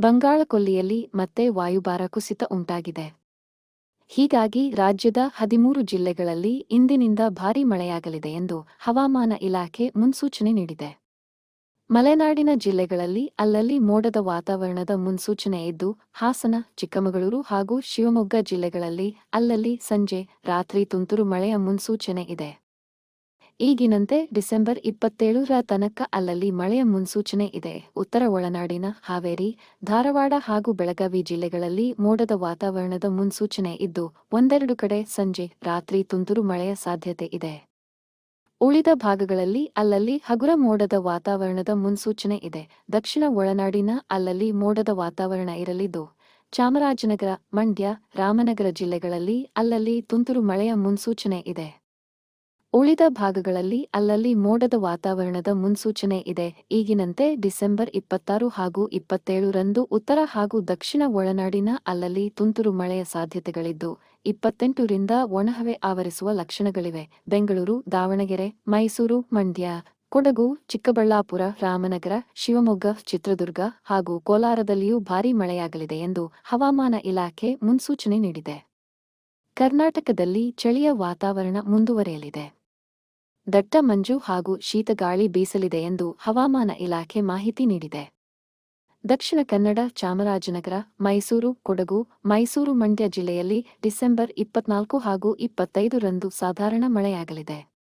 ಬಂಗಾಳಕೊಲ್ಲಿಯಲ್ಲಿ ಮತ್ತೆ ವಾಯುಭಾರ ಕುಸಿತ ಉಂಟಾಗಿದೆ. ಹೀಗಾಗಿ ರಾಜ್ಯದ ಹದಿಮೂರು ಜಿಲ್ಲೆಗಳಲ್ಲಿ ಇಂದಿನಿಂದ ಭಾರೀ ಮಳೆಯಾಗಲಿದೆ ಎಂದು ಹವಾಮಾನ ಇಲಾಖೆ ಮುನ್ಸೂಚನೆ ನೀಡಿದೆ. ಮಲೆನಾಡಿನ ಜಿಲ್ಲೆಗಳಲ್ಲಿ ಅಲ್ಲಲ್ಲಿ ಮೋಡದ ವಾತಾವರಣದ ಮುನ್ಸೂಚನೆ ಇದ್ದು, ಹಾಸನ, ಚಿಕ್ಕಮಗಳೂರು ಹಾಗೂ ಶಿವಮೊಗ್ಗ ಜಿಲ್ಲೆಗಳಲ್ಲಿ ಅಲ್ಲಲ್ಲಿ ಸಂಜೆ, ರಾತ್ರಿ ತುಂತುರು ಮಳೆಯ ಮುನ್ಸೂಚನೆ ಇದೆ. ಈಗಿನಂತೆ ಡಿಸೆಂಬರ್ ಇಪ್ಪತ್ತೇಳರ ತನಕ ಅಲ್ಲಲ್ಲಿ ಮಳೆಯ ಮುನ್ಸೂಚನೆ ಇದೆ. ಉತ್ತರ ಒಳನಾಡಿನ ಹಾವೇರಿ, ಧಾರವಾಡ ಹಾಗೂ ಬೆಳಗಾವಿ ಜಿಲ್ಲೆಗಳಲ್ಲಿ ಮೋಡದ ವಾತಾವರಣದ ಮುನ್ಸೂಚನೆ ಇದ್ದು, ಒಂದೆರಡು ಕಡೆ ಸಂಜೆ, ರಾತ್ರಿ ತುಂತುರು ಮಳೆಯ ಸಾಧ್ಯತೆ ಇದೆ. ಉಳಿದ ಭಾಗಗಳಲ್ಲಿ ಅಲ್ಲಲ್ಲಿ ಹಗುರ ಮೋಡದ ವಾತಾವರಣದ ಮುನ್ಸೂಚನೆ ಇದೆ. ದಕ್ಷಿಣ ಒಳನಾಡಿನ ಅಲ್ಲಲ್ಲಿ ಮೋಡದ ವಾತಾವರಣ ಇರಲಿದ್ದು, ಚಾಮರಾಜನಗರ, ಮಂಡ್ಯ, ರಾಮನಗರ ಜಿಲ್ಲೆಗಳಲ್ಲಿ ಅಲ್ಲಲ್ಲಿ ತುಂತುರು ಮಳೆಯ ಮುನ್ಸೂಚನೆ ಇದೆ. ಉಳಿದ ಭಾಗಗಳಲ್ಲಿ ಅಲ್ಲಲ್ಲಿ ಮೋಡದ ವಾತಾವರಣದ ಮುನ್ಸೂಚನೆ ಇದೆ. ಈಗಿನಂತೆ ಡಿಸೆಂಬರ್ ಇಪ್ಪತ್ತಾರು ಹಾಗೂ ಇಪ್ಪತ್ತೇಳರಂದು ಉತ್ತರ ಹಾಗೂ ದಕ್ಷಿಣ ಒಳನಾಡಿನ ಅಲ್ಲಲ್ಲಿ ತುಂತುರು ಮಳೆಯ ಸಾಧ್ಯತೆಗಳಿದ್ದು ಇಪ್ಪತ್ತೆಂಟರಿಂದ ಒಣಹವೆ ಆವರಿಸುವ ಲಕ್ಷಣಗಳಿವೆ. ಬೆಂಗಳೂರು, ದಾವಣಗೆರೆ, ಮೈಸೂರು, ಮಂಡ್ಯ, ಕೊಡಗು, ಚಿಕ್ಕಬಳ್ಳಾಪುರ, ರಾಮನಗರ, ಶಿವಮೊಗ್ಗ, ಚಿತ್ರದುರ್ಗ ಹಾಗೂ ಕೋಲಾರದಲ್ಲಿಯೂ ಭಾರೀ ಮಳೆಯಾಗಲಿದೆ ಎಂದು ಹವಾಮಾನ ಇಲಾಖೆ ಮುನ್ಸೂಚನೆ ನೀಡಿದೆ. ಕರ್ನಾಟಕದಲ್ಲಿ ಚಳಿಯ ವಾತಾವರಣ ಮುಂದುವರೆಯಲಿದೆ. ದಟ್ಟ ಮಂಜು ಹಾಗೂ ಶೀತಗಾಳಿ ಬೀಸಲಿದೆ ಎಂದು ಹವಾಮಾನ ಇಲಾಖೆ ಮಾಹಿತಿ ನೀಡಿದೆ. ದಕ್ಷಿಣ ಕನ್ನಡ, ಚಾಮರಾಜನಗರ, ಮೈಸೂರು, ಕೊಡಗು, ಮೈಸೂರು ಮಂಡ್ಯ ಜಿಲ್ಲೆಯಲ್ಲಿ ಡಿಸೆಂಬರ್ ಇಪ್ಪತ್ನಾಲ್ಕು ಹಾಗೂ ಇಪ್ಪತ್ತೈದರಂದು ಸಾಧಾರಣ ಮಳೆಯಾಗಲಿದೆ.